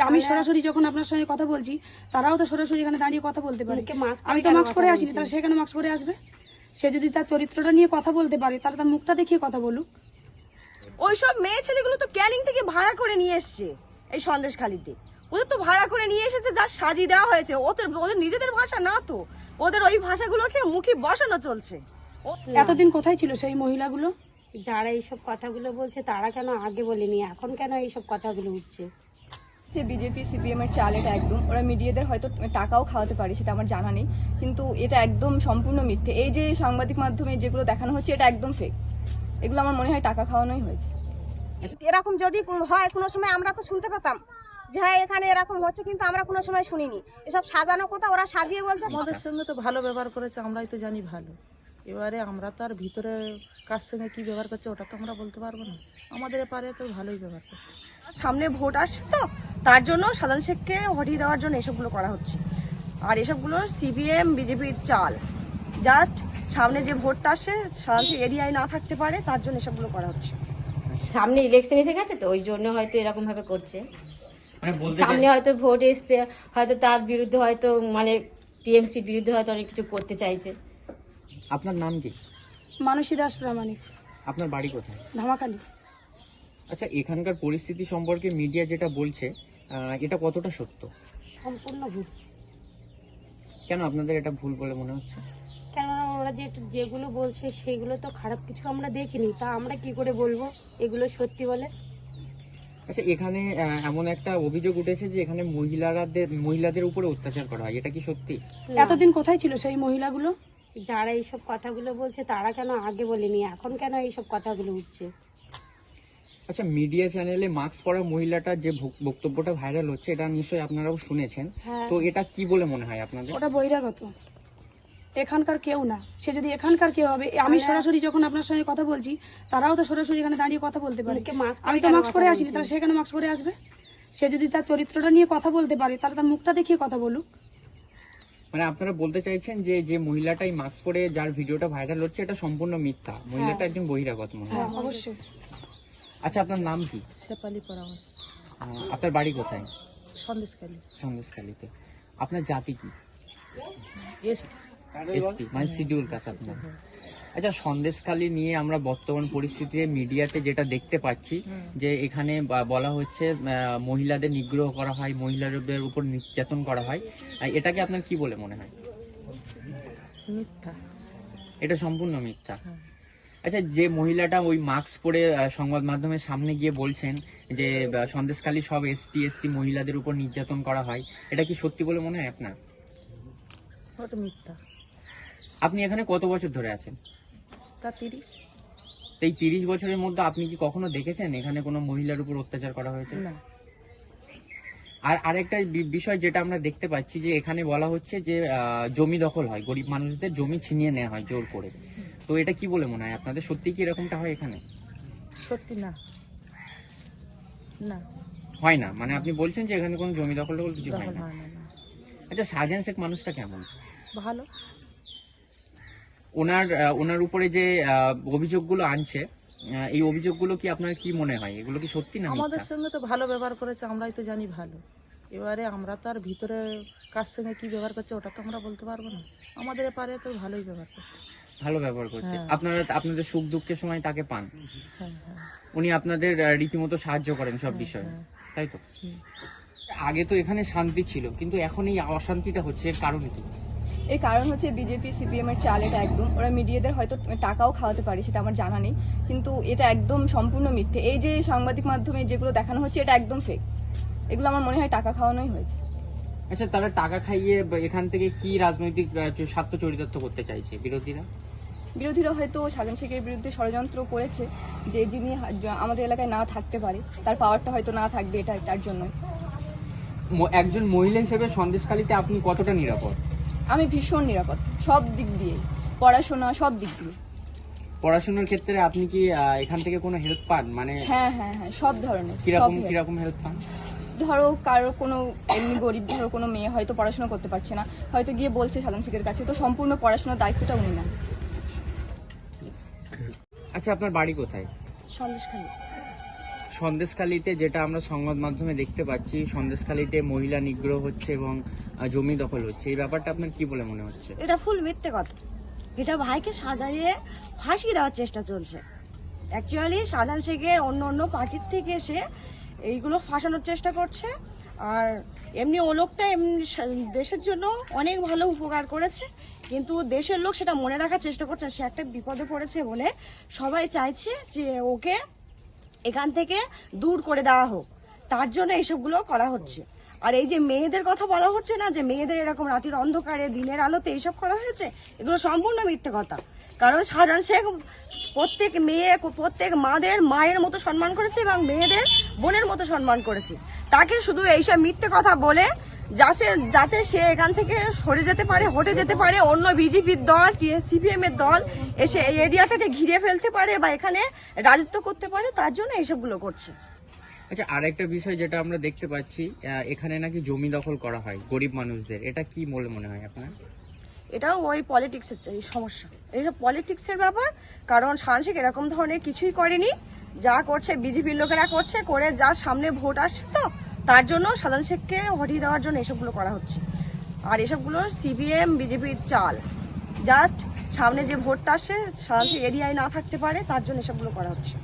আমি সরাসরি যখন আপনার সঙ্গে কথা বলছি তারাও তো সরাসরি এখানে দাঁড়িয়ে কথা বলতে পারে। আমি তো মাস্ক করে আসিনি তাহলে সেখানে মাস্ক পরে আসবে? সে যদি তার চরিত্রটা নিয়ে কথা বলতে পারে তাহলে তার মুখটা দেখিয়ে কথা বলুক। ওইসব মেয়ে ছেলেগুলো তো ক্যানিং থেকে ভাড়া করে নিয়ে এসছে এই সন্দেশখালিতে। ওদের তো ভাড়া করে নিয়ে এসেছে যা সাজিয়ে দেওয়া হয়েছে। ওদের ওদের নিজেদের ভাষা না তো। ওদের ওই ভাষাগুলোকে মুখে বসানো চলছে। ও- এতদিন কোথায় ছিল সেই মহিলাগুলো? যারা এইসব কথাগুলো বলছে তারা কেন আগে বলেনি? এখন কেন এইসব কথাগুলো উঠছে? যে বিজেপি সিপিএম এর চাল এটা একদম ওরা মিডিয়াদের হয়তো টাকাও খাওয়াতে পারে সেটা আমার জানা নেই। কিন্তু এটা একদম সম্পূর্ণ মিথ্যে। এই যে সাংবাদিক মাধ্যমে যেগুলো দেখানো হচ্ছে এটা একদম ফেক এগুলো আমার মনে হয় টাকা খাওয়ানোই হয়েছে। এরকম যদি হয় কোনো সময় আমরা তো শুনতে পেতাম যে হ্যাঁ এখানে এরকম হচ্ছে কিন্তু আমরা কোনো সময় শুনিনি। এসব সাজানো কথা ওরা সাজিয়ে বলছে। আমাদের সঙ্গে তো ভালো ব্যবহার করেছে আমরাই তো জানি ভালো। এবারে আমরা তো আর ভিতরে কার সঙ্গে কি ব্যবহার করছে ওটা তো আমরা বলতে পারব না। আমাদের পারে তো ভালোই ব্যবহার করছে। সামনে ভোট আসছে তো? তার জন্য সাধারণ শেখকে হটিয়ে দেওয়ার জন্য এসবগুলো করা হচ্ছে। আর এসবগুলো সিবিএম বিজেপির চাল। জাস্ট সামনে যে ভোটটা আসে সাধারণ এরিয়ায় না থাকতে পারে তার জন্য এসবগুলো করা হচ্ছে। সামনে ইলেকশন এসে গেছে তো ওই জন্য হয়তো এরকম ভাবে করছে। মানে সামনে হয়তো ভোট এসছে হয়তো তার বিরুদ্ধে হয়তো মানে টিএমসির বিরুদ্ধে হয়তো অনেক কিছু করতে চাইছে। আপনার নাম কি? মানসী দাস প্রামাণিক। আপনার বাড়ি কোথায়? ধামাখালি আচ্ছা এখানকার পরিস্থিতি সম্পর্কে মিডিয়া যেটা বলছে এটা কতটা সত্য? সম্পূর্ণ ভুল। কেন আপনাদের এটা ভুল বলে মনে হচ্ছে? কেননা ওরা যে যেগুলো বলছে সেগুলো তো খারাপ কিছু আমরা দেখিনি। তা আমরা কি করে বলব এগুলো সত্যি বলে? আচ্ছা এখানে এমন একটা অভিযোগ উঠেছে যে এখানে মহিলাদের মহিলাদের উপরে অত্যাচার করা হয়। এটা কি সত্যি? এতদিন কোথায় ছিল সেই মহিলাগুলো? যারা এইসব কথাগুলো বলছে তারা কেন আগে বলেনি? এখন কেন এইসব কথাগুলো উঠছে? আচ্ছা মিডিয়া চ্যানেলে মাস্ক পরা মহিলাটার যে বক্তব্যটা ভাইরাল হচ্ছে এটা নিশ্চয়ই আপনারাও শুনেছেন। হ্যাঁ। তো এটা কি বলে মনে হয় আপনাদের? ওটা বহিরাগত। এখানকার কেউ না। সে যদি এখানকার কেউ হবে আমি সরাসরি যখন আপনার সঙ্গে কথা বলছি তারাও তো সরাসরি এখানে দাঁড়িয়ে কথা বলতে পারে। আমি তো মাস্ক করে কথা আসিনি? তাহলে সে কেন মাস্ক করে আসবে? সে যদি তার চরিত্রটা নিয়ে কথা বলতে পারে তাহলে তার মুখটা দেখিয়ে কথা বলুক। মানে আপনারা বলতে চাইছেন যে যে মহিলাটাই মাস্ক পরে যার ভিডিওটা ভাইরাল হচ্ছে এটা সম্পূর্ণ মিথ্যা। মহিলাটা একজন বহিরাগত মহিলা। হ্যাঁ অবশ্যই। আচ্ছা আপনার নাম কি? শেপালি পরা আপনার বাড়ি কোথায়? সন্দেশকালী সন্দেশখালীতে। আপনার জাতি কি? এস- এসটি মানে শিডিউল কাস্ট আপনার। আচ্ছা সন্দেশখালী নিয়ে আমরা বর্তমান পরিস্থিতিতে মিডিয়াতে যেটা দেখতে পাচ্ছি যে এখানে বলা হচ্ছে মহিলাদের নিগ্রহ করা হয় মহিলাদের উপর নির্যাতন করা হয়। আর এটাকে আপনার কি বলে মনে হয়? মিথ্যা। এটা সম্পূর্ণ মিথ্যা। হ্যাঁ। আচ্ছা যে মহিলাটা ওই মাস্ক পরে সংবাদ মাধ্যমের সামনে গিয়ে বলছেন যে সন্দেশখালী সব এসটি এসসি মহিলাদের উপর নির্যাতন করা হয় এটা কি সত্যি বলে মনে হয় আপনার? মিথ্যা। আপনি এখানে কত বছর ধরে আছেন? তা তিরিশ। এই তিরিশ বছরের মধ্যে আপনি কি কখনো দেখেছেন এখানে কোনো মহিলার উপর অত্যাচার করা হয়েছে? না। আর আরেকটা বিষয় যেটা আমরা দেখতে পাচ্ছি যে এখানে বলা হচ্ছে যে জমি দখল হয় গরিব মানুষদের জমি ছিনিয়ে নেওয়া হয় জোর করে। তো এটা কি বলে মনে হয়? আপনাদের সত্যি কি এরকমটা হয় এখানে? সত্যি না। না। হয় না? মানে আপনি বলছেন যে এখানে কোনো জমি দখল টখল কিছু হয় না। আচ্ছা শাহজাহান শেখ মানুষটা কেমন? ভালো। ওনার ওনার উপরে যে অভিযোগগুলো আনছে এই অভিযোগগুলো কি আপনার কি মনে হয়? এগুলো কি সত্যি না আমাদের সঙ্গে তো ভালো ব্যবহার করেছে আমরাই তো জানি ভালো। এবারে আমরা তো আর ভিতরে কার সঙ্গে কি ব্যবহার করছে ওটা তো আমরা বলতে পারব না। আমাদের পারে তো ভালোই ব্যবহার করছে। ভালো ব্যবহার করছে। হ্যাঁ। আপনারা আপনাদের সুখ দুঃখের সময় তাকে পান। হ্যাঁ হ্যাঁ। উনি আপনাদের রীতিমতো সাহায্য করেন সব বিষয়ে। তাই তো? আগে তো এখানে শান্তি ছিল কিন্তু এখন এই অশান্তিটা হচ্ছে এর কারণ কি? এই কারণ হচ্ছে বিজেপি সিপিএম এর চাল এটা একদম ওরা মিডিয়াদের হয়তো টাকাও খাওয়াতে পারে সেটা আমার জানা নেই। কিন্তু এটা একদম সম্পূর্ণ মিথ্যে। এই যে সাংবাদিক মাধ্যমে যেগুলো দেখানো হচ্ছে এটা একদম ফেক এগুলো আমার মনে হয় টাকা খাওয়ানোই হয়েছে। আচ্ছা তারা টাকা খাইয়ে এখান থেকে কি রাজনৈতিক স্বার্থ চরিতার্থ করতে চাইছে বিরোধীরা? বিরোধীরা হয়তো সাধারণ শেখের বিরুদ্ধে ষড়যন্ত্র করেছে যে যিনি আমাদের এলাকায় না থাকতে পারে তার পাওয়ারটা হয়তো না থাকবে এটা তার জন্য একজন মহিলা হিসেবে সন্দেশখালীতে আপনি কতটা নিরাপদ? আমি ভীষণ নিরাপদ সব দিক দিয়ে পড়াশোনা সব দিক দিয়ে পড়াশোনার ক্ষেত্রে আপনি কি এখান থেকে কোনো হেল্প পান? মানে হ্যাঁ হ্যাঁ হ্যাঁ সব ধরনের কীরকম কীরকম হেল্প পান? ধরো কারও কোনো এমনি গরিব ধরো কোনো মেয়ে হয়তো পড়াশোনা করতে পারছে না হয়তো গিয়ে বলছে সাধারণ শেখের কাছে তো সম্পূর্ণ পড়াশোনার দায়িত্বটা উনি নেন। আচ্ছা আপনার বাড়ি কোথায়? সন্দেশখালী। সন্দেশখালীতে যেটা আমরা সংবাদ মাধ্যমে দেখতে পাচ্ছি সন্দেশখালীতে মহিলা নিগ্রহ হচ্ছে এবং জমি দখল হচ্ছে। এই ব্যাপারটা আপনার কি বলে মনে হচ্ছে? এটা ফুল মিথ্যে কথা। এটা ভাইকে সাজাইয়ে ফাঁসিয়ে দেওয়ার চেষ্টা চলছে। অ্যাকচুয়ালি শাহজাহান শেখের অন্য অন্য পার্টির থেকে এসে এইগুলো ফাঁসানোর চেষ্টা করছে। আর এমনি ও লোকটা এমনি দেশের জন্য অনেক ভালো উপকার করেছে। কিন্তু দেশের লোক সেটা মনে রাখার চেষ্টা করছে, সে একটা বিপদে পড়েছে বলে সবাই চাইছে যে ওকে এখান থেকে দূর করে দেওয়া হোক। তার জন্য এইসবগুলো করা হচ্ছে। আর এই যে মেয়েদের কথা বলা হচ্ছে না, যে মেয়েদের এরকম রাতের অন্ধকারে, দিনের আলোতে এইসব করা হয়েছে, এগুলো সম্পূর্ণ মিথ্যে কথা। কারণ শাহজাহান শেখ প্রত্যেক মেয়ে, প্রত্যেক মাদের মায়ের মতো সম্মান করেছে এবং মেয়েদের বোনের মতো সম্মান করেছে। তাকে শুধু এইসব মিথ্যে কথা বলে যাতে যাতে সে এখান থেকে সরে যেতে পারে হটে যেতে পারে অন্য বিজেপির দল সিপিএম এর দল এসে এই এরিয়াটাকে ঘিরে ফেলতে পারে বা এখানে রাজত্ব করতে পারে তার জন্য এইসবগুলো করছে। আচ্ছা আরেকটা বিষয় যেটা আমরা দেখতে পাচ্ছি এখানে নাকি জমি দখল করা হয় গরিব মানুষদের। এটা কি বলে মনে হয় আপনার? এটাও ওই পলিটিক্সের এই সমস্যা। এটা পলিটিক্সের ব্যাপার কারণ সাংসিক এরকম ধরনের কিছুই করেনি। যা করছে বিজেপির লোকেরা করছে করে যা সামনে ভোট আসছে তো তার জন্য সাধারণ শেখকে হটিয়ে দেওয়ার জন্য এসবগুলো করা হচ্ছে। আর এসবগুলো সিপিএম বিজেপির চাল। জাস্ট সামনে যে ভোটটা আসে সাধারণ এরিয়ায় না থাকতে পারে তার জন্য এসবগুলো করা হচ্ছে।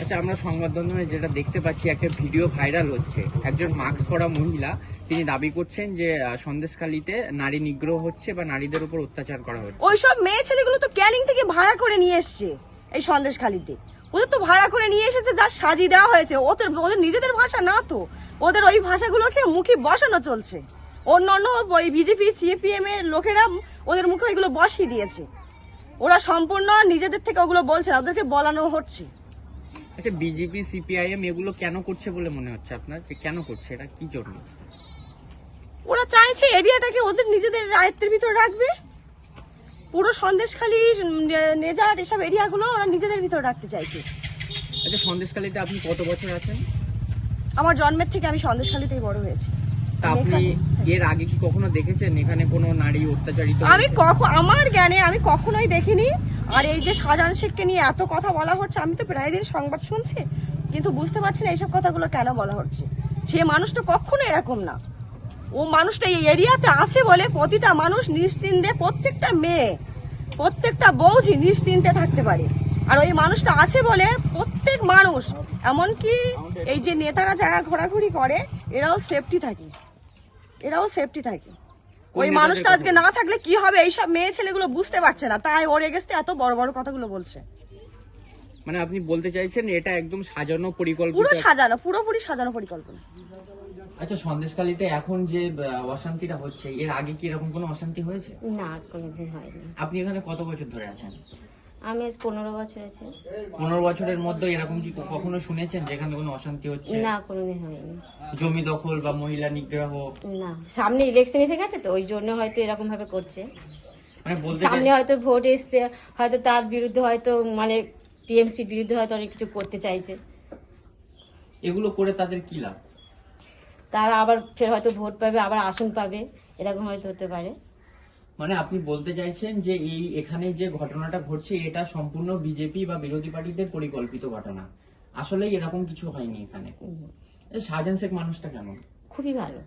আচ্ছা। আমরা সংবাদ মাধ্যমে যেটা দেখতে পাচ্ছি একটা ভিডিও ভাইরাল হচ্ছে। একজন মাস্ক পরা মহিলা তিনি দাবি করছেন যে সন্দেশখালীতে নারী নিগ্রহ হচ্ছে বা নারীদের উপর অত্যাচার করা হচ্ছে। ওইসব মেয়ে ছেলেগুলো তো ক্যানিং থেকে ভাড়া করে নিয়ে এসছে এই সন্দেশখালিতে। ওদের তো ভাড়া করে নিয়ে এসেছে যা সাজিয়ে দেওয়া হয়েছে। ওদের ওদের নিজেদের ভাষা না তো। ওদের ওই ভাষাগুলোকে মুখে বসানো চলছে। অন্য অন্য ওই বিজেপি সিপিএম এর লোকেরা ওদের মুখে ওইগুলো বসিয়ে দিয়েছে। ওরা সম্পূর্ণ নিজেদের থেকে ওগুলো বলছে না ওদেরকে বলানো হচ্ছে। আচ্ছা বিজেপি সিপিআইএম এগুলো কেন করছে বলে মনে হচ্ছে আপনার? যে কেন করছে? এটা কি জন্য? ওরা চাইছে এরিয়াটাকে ওদের নিজেদের আয়ত্তের ভিতর রাখবে। পুরো সন্দেশখালী নেজার এসব এরিয়াগুলো ওরা নিজেদের ভিতরে রাখতে চাইছে। আচ্ছা সন্দেশখালীতে আপনি কত বছর আছেন? আমার জন্মের থেকে আমি সন্দেশখালীতেই বড় হয়েছি। তা আপনি এর আগে কি কখনো দেখেছেন এখানে কোনো নারী অত্যাচারিত আমি কখন আমার জ্ঞানে আমি কখনোই দেখিনি। আর এই যে শাহজাহান শেখকে নিয়ে এত কথা বলা হচ্ছে আমি তো প্রায় দিন সংবাদ শুনছি কিন্তু বুঝতে পারছি না এইসব কথাগুলো কেন বলা হচ্ছে। সে মানুষটা কখনো এরকম না। ও মানুষটা এই এরিয়াতে আছে বলে প্রতিটা মানুষ নিশ্চিন্তে প্রত্যেকটা মেয়ে প্রত্যেকটা বৌজি নিশ্চিন্তে থাকতে পারে। আর ওই মানুষটা আছে বলে প্রত্যেক মানুষ এমনকি এই যে নেতারা যারা ঘোরাঘুরি করে এরাও সেফটি থাকে। এরাও সেফটি থাকে। ওই মানুষটা আজকে না থাকলে কি হবে? এইসব মেয়ে ছেলেগুলো বুঝতে পারছে না। তাই ওর এগেস্টে এত বড় বড় কথাগুলো বলছে। মানে আপনি বলতে চাইছেন এটা একদম সাজানো পরিকল্পিত পুরো সাজানো পুরোপুরি সাজানো পরিকল্পনা। আচ্ছা সন্দেশখালীতে এখন যে অশান্তিটা হচ্ছে এর আগে কি এরকম কোনো অশান্তি হয়েছে? না কোনোদিন হয়নি। আপনি এখানে কত বছর ধরে আছেন? আমি আজ পনেরো বছর আছে। পনেরো বছরের মধ্যে এরকম কি কখনো শুনেছেন যেখানে কোনো অশান্তি হচ্ছে? না কোনোদিন হয়নি। জমি দখল বা মহিলা নিগ্রহ? না সামনে ইলেকশন এসে গেছে তো ওই জন্য হয়তো এরকম ভাবে করছে। মানে বলতে সামনে হয়তো ভোট এসছে হয়তো তার বিরুদ্ধে হয়তো মানে টিএমসির বিরুদ্ধে হয়তো অনেক কিছু করতে চাইছে। এগুলো করে তাদের কি লাভ? তারা আবার ফের হয়তো ভোট পাবে আবার আসন পাবে এরকম হয়তো হতে পারে। মানে আপনি বলতে চাইছেন যে এই এখানে যে ঘটনাটা ঘটছে এটা সম্পূর্ণ বিজেপি বা বিরোধী পার্টিদের পরিকল্পিত ঘটনা। আসলেই এরকম কিছু হয়নি এখানে। শাহজাহান শেখ মানুষটা কেমন? খুবই ভালো।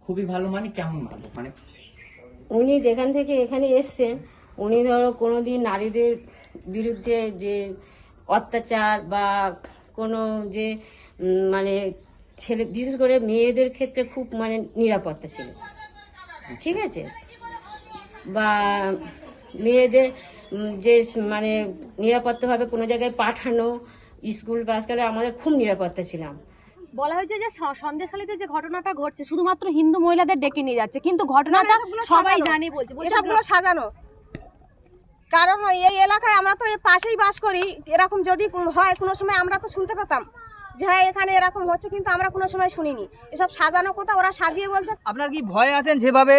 খুবই ভালো মানে কেমন ভালো? মানে উনি যেখান থেকে এখানে এসছেন উনি ধরো কোনোদিন নারীদের বিরুদ্ধে যে অত্যাচার বা কোনো যে মানে ছেলে বিশেষ করে মেয়েদের ক্ষেত্রে খুব মানে নিরাপত্তা ছিল। ঠিক আছে? বা মেয়েদের যে মানে নিরাপত্তাভাবে কোনো জায়গায় পাঠানো স্কুল পাস করে আমাদের খুব নিরাপত্তা ছিলাম। বলা হয়েছে যে স- সন্দেশখালীতে যে ঘটনাটা ঘটছে শুধুমাত্র হিন্দু মহিলাদের ডেকে নিয়ে যাচ্ছে। কিন্তু ঘটনাটা সবাই জানে বলছে বলছে এসবগুলো সাজানো। কারণ এই এলাকায় আমরা তো পাশেই বাস করি। এরকম যদি হয় কোনো সময় আমরা তো শুনতে পেতাম। যে হ্যাঁ এখানে এরকম হচ্ছে কিন্তু আমরা কোনো সময় শুনিনি। এসব সাজানো কথা ওরা সাজিয়ে বলছে। আপনার কি ভয় আছেন যেভাবে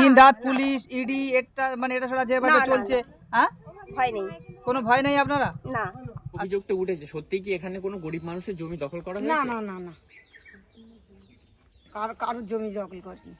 দিন রাত পুলিশ ইডি এটা মানে এটা সারা যেভাবে চলছে হ্যাঁ? ভয় নেই। কোনো ভয় নেই আপনারা? না। অভিযোগটা উঠেছে। সত্যি কি এখানে কোনো গরিব মানুষের জমি দখল করা না হয়েছে? না না না। কার কারোর জমি দখল করেনি।